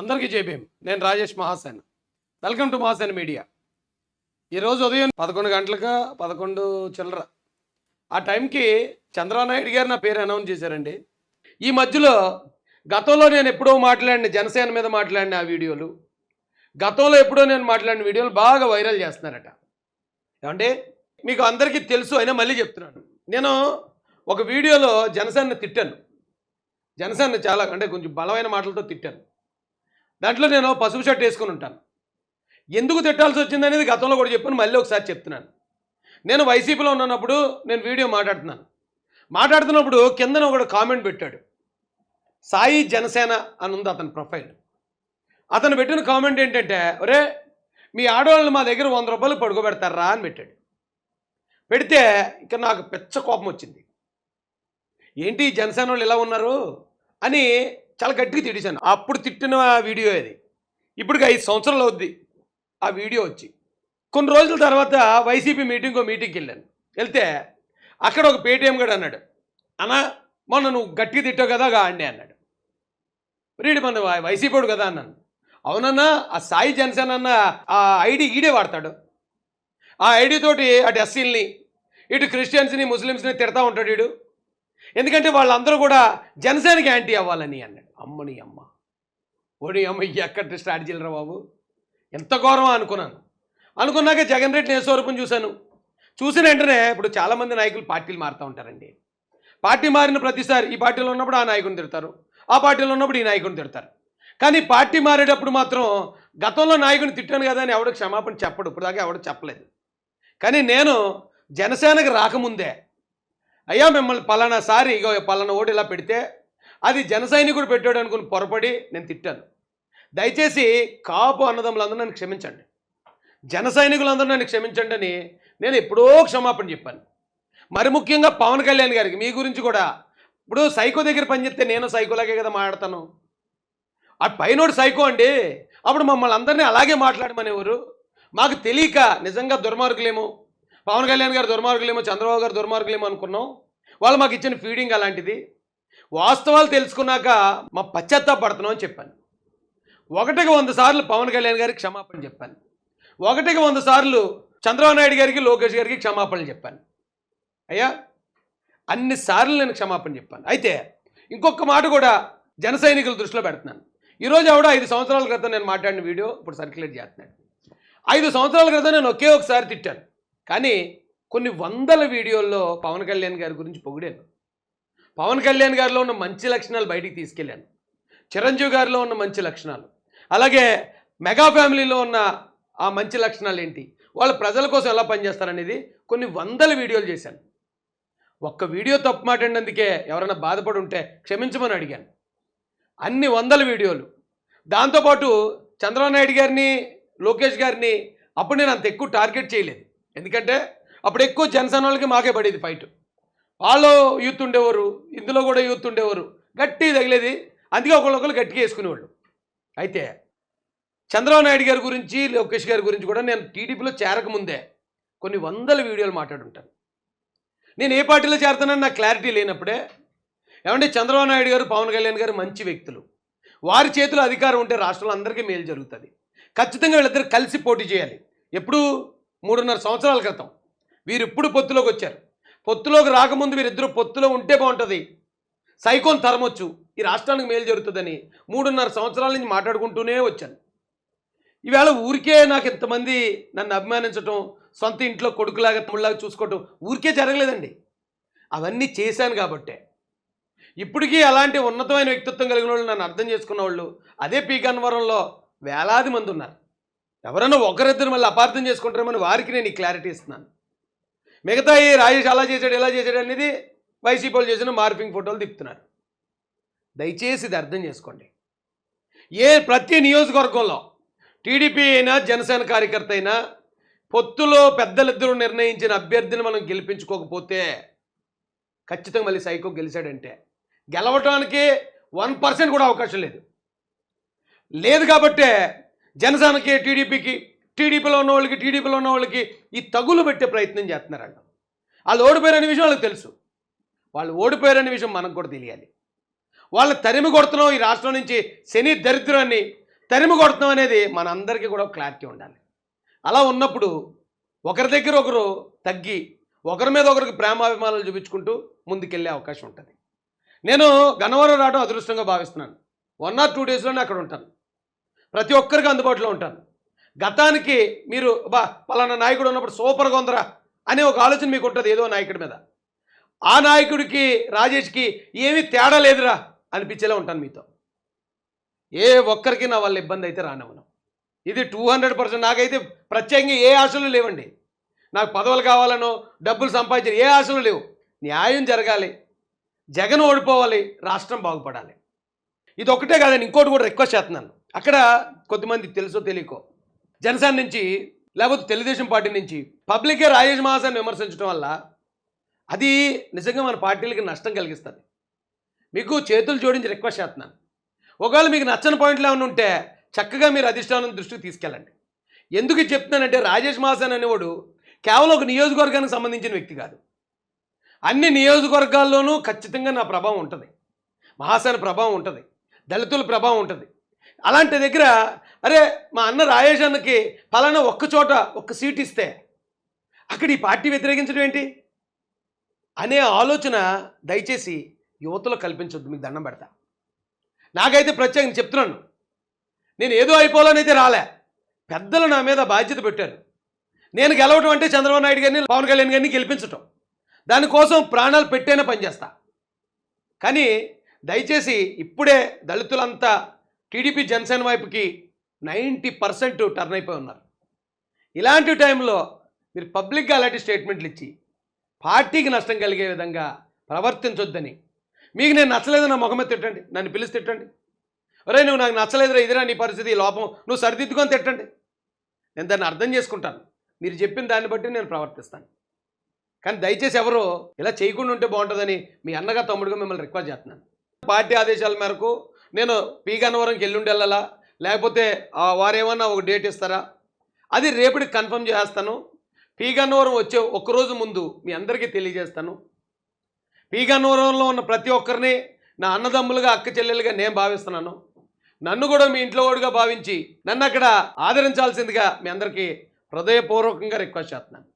అందరికీ జైభీం నేను Rajesh Mahasen. Welcome to Mahasen media ఈరోజు ఉదయం పదకొండు గంటలకు పదకొండు చిల్లర. ఆ టైంకి చంద్రబాబు గారు నా పేరు అనౌన్స్ చేశారండి. ఈ మధ్యలో గతంలో నేను ఎప్పుడో మాట్లాడిన జనసేన మీద మాట్లాడిన ఆ వీడియోలు గతంలో ఎప్పుడో నేను మాట్లాడిన వీడియోలు బాగా వైరల్ చేస్తున్నారట. ఏమంటే మీకు అందరికీ తెలుసు అయినా మళ్ళీ చెప్తున్నాను. నేను ఒక వీడియోలో జనసేన తిట్టాను. జనసేన చాలా అంటే కొంచెం బలమైన మాటలతో తిట్టాను. దాంట్లో నేను పసుపు షర్ట్ వేసుకుని ఉంటాను. ఎందుకు తిట్టాల్సి వచ్చింది అనేది గతంలో కూడా చెప్పాను మళ్ళీ ఒకసారి చెప్తున్నాను. నేను వైసీపీలో ఉన్నప్పుడు నేను వీడియో మాట్లాడుతున్నాను. మాట్లాడుతున్నప్పుడు కిందన ఒకడు కామెంట్ పెట్టాడు. సాయి జనసేన అని ఉంది అతని ప్రొఫైల్. అతను పెట్టిన కామెంట్ ఏంటంటే ఒరే మీ ఆడవాళ్ళు మా దగ్గర వంద రూపాయలు పడుకోబెడతారా? అని పెట్టాడు. పెడితే ఇక నాకు పెచ్చ కోపం వచ్చింది. ఏంటి ఈ జనసేన వాళ్ళు ఇలా ఉన్నారు? అని చాలా గట్టిగా తిట్టేశాను. అప్పుడు తిట్టిన వీడియో ఇది. ఇప్పటికి ఐదు సంవత్సరాలు అవుద్ది ఆ వీడియో వచ్చి. కొన్ని రోజుల తర్వాత వైసీపీ మీటింగ్ మీటింగ్కి వెళ్ళాను. వెళ్తే అక్కడ ఒక పేటీఎం గడు అన్నాడు అన్నా మొన్న నువ్వు గట్టిగా తిట్టావు కదా గా అన్నాడు. రీడి మన వైసీపీడు కదా అన్నాను. అవునన్నా ఆ సాయి జన్సన్ అన్న ఆ ఐడి ఈడే వాడతాడు. ఆ ఐడితోటి అటు ఎస్సీల్ని ఇటు క్రిస్టియన్స్ని ముస్లిమ్స్ని తిడతా ఉంటాడు వీడు ఎందుకంటే వాళ్ళందరూ కూడా జనసేనకి యాంటీ అవ్వాలని అన్నాడు. అమ్మని అమ్మ. ఓడి అమ్మ ఎక్కడ స్ట్రాటజీలరా బాబు? ఎంత గౌరవం అనుకున్నాను. అనుకున్నాక జగన్ రెడ్డి నేసవరకుని చూశాను. చూసిన వెంటనే ఇప్పుడు చాలామంది నాయకులు పార్టీలు మారుతూ ఉంటారండి. పార్టీ మారిన ప్రతిసారి ఈ పార్టీలో ఉన్నప్పుడు ఆ నాయకుని తిడతారు. ఆ పార్టీలో ఉన్నప్పుడు ఈ నాయకుని తిడతారు. కానీ పార్టీ మారేటప్పుడు మాత్రం గతంలో నాయకుని తిట్టాను కదా అని ఎవడు క్షమాపణ చెప్పడు. ఇప్పుడు దాకా ఎవడు చెప్పలేదు. కానీ నేను జనసేనకు రాకముందే అయ్యా మిమ్మల్ని పలానా సారి ఇగో పలానా ఓటు ఇలా పెడితే అది జన సైనికుడు పెట్టాడు అనుకుని పొరపడి నేను తిట్టాను. దయచేసి కాపు అన్నదమ్ములందరూ నన్ను క్షమించండి. జన సైనికులందరూ నన్ను క్షమించండి అని నేను ఎప్పుడో క్షమాపణ చెప్పాను. మరి ముఖ్యంగా పవన్ కళ్యాణ్ గారికి మీ గురించి కూడా. ఇప్పుడు సైకో దగ్గర పనిచేస్తే నేను సైకోలాగే కదా మాట్లాడతాను. ఆ పైనోడు సైకో అండి. అప్పుడు మమ్మల్ని అందరినీ అలాగే మాట్లాడమనేవారు. మాకు తెలియక నిజంగా దుర్మార్గులేమో. పవన్ కళ్యాణ్ గారు దుర్మార్గులేమో చంద్రబాబు గారు దుర్మార్గులేమో అనుకున్నాం. వాళ్ళు మాకు ఇచ్చిన ఫీడింగ్ అలాంటిది. వాస్తవాలు తెలుసుకున్నాక మా పశ్చాత్తాపడుతున్నాం అని చెప్పాను. ఒకటికి వంద సార్లు పవన్ కళ్యాణ్ గారికి క్షమాపణ చెప్పాను. ఒకటికి వంద సార్లు చంద్రబాబు నాయుడు గారికి లోకేష్ గారికి క్షమాపణలు చెప్పాను. అయ్యా అన్ని సార్లు నేను క్షమాపణ చెప్పాను. అయితే ఇంకొక మాట కూడా జన సైనికుల దృష్టిలో పెడుతున్నాను. ఈరోజు ఆవిడ ఐదు సంవత్సరాల క్రితం నేను మాట్లాడిన వీడియో ఇప్పుడు సర్క్యులేట్ చేస్తున్నాడు. ఐదు సంవత్సరాల క్రితం నేను ఒకే ఒకసారి తిట్టాను. కానీ కొన్ని వందల వీడియోల్లో పవన్ కళ్యాణ్ గారి గురించి పొగిడాను. పవన్ కళ్యాణ్ గారిలో ఉన్న మంచి లక్షణాలు బయటికి తీసుకెళ్ళాను. చిరంజీవి గారిలో ఉన్న మంచి లక్షణాలు. అలాగే మెగా ఫ్యామిలీలో ఉన్న ఆ మంచి లక్షణాలు ఏంటి? వాళ్ళు ప్రజల కోసం ఎలా పనిచేస్తారనేది కొన్ని వందల వీడియోలు చేశాను. ఒక్క వీడియో తప్పు మాట్లాడినందుకే ఎవరైనా బాధపడి ఉంటే క్షమించమని అడిగాను. అన్ని వందల వీడియోలు. దాంతోపాటు చంద్రబాబు నాయుడు గారిని లోకేష్ గారిని అప్పుడు నేను అంత ఎక్కువ టార్గెట్ చేయలేదు. ఎందుకంటే అప్పుడు ఎక్కువ జనసేన వాళ్ళకి మాకే పడేది ఫైట్. వాళ్ళు యూత్ ఉండేవారు ఇందులో కూడా యూత్ ఉండేవారు. గట్టి తగిలేది. అందుకే ఒకళ్ళొకరు గట్టిగా వేసుకునేవాళ్ళు. అయితే చంద్రబాబు నాయుడు గారి గురించి లోకేష్ గారి గురించి కూడా నేను టీడీపీలో చేరకముందే కొన్ని వందల వీడియోలు మాట్లాడుంటాను. నేను ఏ పార్టీలో చేరుతానని నాకు క్లారిటీ లేనప్పుడే ఏమంటే చంద్రబాబు నాయుడు గారు పవన్ కళ్యాణ్ గారు మంచి వ్యక్తులు. వారి చేతిలో అధికారం ఉంటే రాష్ట్రంలో అందరికీ మేలు జరుగుతుంది. ఖచ్చితంగా వీళ్ళిద్దరు కలిసి పోటీ చేయాలి. ఎప్పుడు మూడున్నర సంవత్సరాల క్రితం వీరు ఇప్పుడు పొత్తులోకి వచ్చారు. పొత్తులోకి రాకముందు వీరిద్దరూ పొత్తులో ఉంటే బాగుంటుంది. సైకోన్ తరమొచ్చు ఈ రాష్ట్రానికి మేలు జరుగుతుందని మూడున్నర సంవత్సరాల నుంచి మాట్లాడుకుంటూనే వచ్చాను. ఈవేళ ఊరికే నాకు ఇంతమంది నన్ను అభిమానించటం సొంత ఇంట్లో కొడుకులాగా తమ్ముళ్ళగా చూసుకోవటం ఊరికే జరగలేదండి. అవన్నీ చేశాను కాబట్టే. ఇప్పటికీ అలాంటి ఉన్నతమైన వ్యక్తిత్వం కలిగిన వాళ్ళు నన్ను అర్థం చేసుకున్న వాళ్ళు అదే పీకాన్వరంలో వేలాది మంది ఉన్నారు. ఎవరైనా ఒకరిద్దరు మళ్ళీ అపార్థం చేసుకుంటారేమని వారికి నేను ఈ క్లారిటీ ఇస్తున్నాను. మిగతా ఈ రాజేష్ అలా చేశాడు ఎలా చేశాడు అనేది వైసీపీ చేసిన మార్పింగ్ ఫోటోలు తిప్పుతున్నారు. దయచేసి ఇది అర్థం చేసుకోండి. ఏ ప్రతి నియోజకవర్గంలో టీడీపీ అయినా జనసేన కార్యకర్త అయినా పొత్తులో పెద్దలిద్దరూ నిర్ణయించిన అభ్యర్థిని మనం గెలిపించుకోకపోతే ఖచ్చితంగా మళ్ళీ సైకో గెలిచాడంటే గెలవటానికి వన్ పర్సెంట్ కూడా అవకాశం లేదు. లేదు కాబట్టే జనసేనకి టీడీపీకి టీడీపీలో ఉన్న వాళ్ళకి టీడీపీలో ఉన్న వాళ్ళకి ఈ తగులు పెట్టే ప్రయత్నం చేస్తున్నారంట. వాళ్ళు ఓడిపోయారనే విషయం వాళ్ళకి తెలుసు. వాళ్ళు ఓడిపోయారనే విషయం మనకు కూడా తెలియాలి. వాళ్ళ తరిమి కొడుతున్నాం ఈ రాష్ట్రం నుంచి శని దరిద్రాన్ని తరిమి కొడుతున్నాం అనేది మనందరికీ కూడా క్లారిటీ ఉండాలి. అలా ఉన్నప్పుడు ఒకరి దగ్గర ఒకరు తగ్గి ఒకరి మీద ఒకరికి ప్రేమాభిమానాలు చూపించుకుంటూ ముందుకెళ్ళే అవకాశం ఉంటుంది. నేను గన్నవరం రావడం అదృష్టంగా భావిస్తున్నాను. వన్ ఆర్ టూ డేస్లోనే అక్కడ ఉంటాను. ప్రతి ఒక్కరికి అందుబాటులో ఉంటాను. గతానికి మీరు బా పలానా నాయకుడు ఉన్నప్పుడు సూపర్గా ఉందరా అనే ఒక ఆలోచన మీకు ఉంటుంది ఏదో నాయకుడి మీద. ఆ నాయకుడికి రాజేష్కి ఏమీ తేడా లేదురా అనిపించేలా ఉంటాను మీతో. ఏ ఒక్కరికి నా వాళ్ళ ఇబ్బంది అయితే రానివ్వను. ఇది టూ హండ్రెడ్ పర్సెంట్ నాకైతే ప్రత్యేకంగా ఏ ఆశలు లేవండి. నాకు పదవులు కావాలనో డబ్బులు సంపాదించాలి ఏ ఆశలు లేవు. న్యాయం జరగాలి. జగన్ ఓడిపోవాలి రాష్ట్రం బాగుపడాలి. ఇది ఒకటే కాదండి ఇంకోటి కూడా రిక్వెస్ట్ చేస్తున్నాను. అక్కడ కొద్దిమంది తెలుసో తెలియకో. జనసేన నుంచి లేకపోతే తెలుగుదేశం పార్టీ నుంచి పబ్లికే రాజేష్ మహాసాన్ని విమర్శించడం వల్ల అది నిజంగా మన పార్టీలకి నష్టం కలిగిస్తుంది. మీకు చేతులు జోడించి రిక్వెస్ట్ చేస్తున్నాను. ఒకవేళ మీకు నచ్చని పాయింట్లు ఏమైనా ఉంటే చక్కగా మీరు అధిష్టానం దృష్టికి తీసుకెళ్ళండి. ఎందుకు చెప్తున్నానంటే రాజేష్ మహాసేన్ అనేవాడు కేవలం ఒక నియోజకవర్గానికి సంబంధించిన వ్యక్తి కాదు. అన్ని నియోజకవర్గాల్లోనూ ఖచ్చితంగా నా ప్రభావం ఉంటుంది. మహాసేన ప్రభావం ఉంటుంది. దళితుల ప్రభావం ఉంటుంది. అలాంటి దగ్గర అరే మా అన్న రాజేష్ అన్నకి ఫలానా ఒక్క చోట ఒక్క సీట్ ఇస్తే అక్కడ ఈ పార్టీ వ్యతిరేకించడం ఏంటి? అనే ఆలోచన దయచేసి యువతలో కల్పించొద్దు మీకు దండం పెడతా. నాకైతే ప్రత్యేకంగా చెప్తున్నాను. నేను ఏదో అయిపోవాలనైతే రాలే. పెద్దలు నా మీద బాధ్యత పెట్టారు. నేను గెలవడం అంటే చంద్రబాబు నాయుడు గారిని పవన్ కళ్యాణ్ గారిని గెలిపించటం. దానికోసం ప్రాణాలు పెట్టేనే పనిచేస్తా కానీ దయచేసి ఇప్పుడే దళితులంతా టీడీపీ జనసేన వైపుకి నైంటీ పర్సెంట్ టర్న్ అయిపోయి ఉన్నారు. ఇలాంటి టైంలో మీరు పబ్లిక్గా అలాంటి స్టేట్మెంట్లు ఇచ్చి పార్టీకి నష్టం కలిగే విధంగా ప్రవర్తించొద్దని. మీకు నేను నచ్చలేదు నా ముఖమే తిట్టండి నన్ను పిలిచి తిట్టండి. ఒరే నువ్వు నాకు నచ్చలేదురా ఇదిరా నీ పరిస్థితి లోపం నువ్వు సరిదిద్దుకొని తిట్టండి. నేను దాన్ని అర్థం చేసుకుంటాను. మీరు చెప్పిన దాన్ని బట్టి నేను ప్రవర్తిస్తాను. కానీ దయచేసి ఎవరు ఇలా చేయకుండా ఉంటే బాగుంటుందని మీ అన్నగా తమ్ముడుగా మిమ్మల్ని రిక్వెస్ట్ చేస్తున్నాను. పార్టీ ఆదేశాల మేరకు నేను పీ గన్నవరంకి ఎల్లుండి వెళ్ళాలా? లేకపోతే వారేమన్నా ఒక డేట్ ఇస్తారా? అది రేపటికి కన్ఫర్మ్ చేస్తాను. పీగన్నవరం వచ్చే ఒక్కరోజు ముందు మీ అందరికీ తెలియజేస్తాను. పీగన్నవరంలో ఉన్న ప్రతి ఒక్కరిని నా అన్నదమ్ములుగా అక్క చెల్లెలుగా నేను భావిస్తున్నాను. నన్ను కూడా మీ ఇంట్లో వాడుగా భావించి నన్ను అక్కడ ఆదరించాల్సిందిగా మీ అందరికీ హృదయపూర్వకంగా రిక్వెస్ట్ చేస్తున్నాను.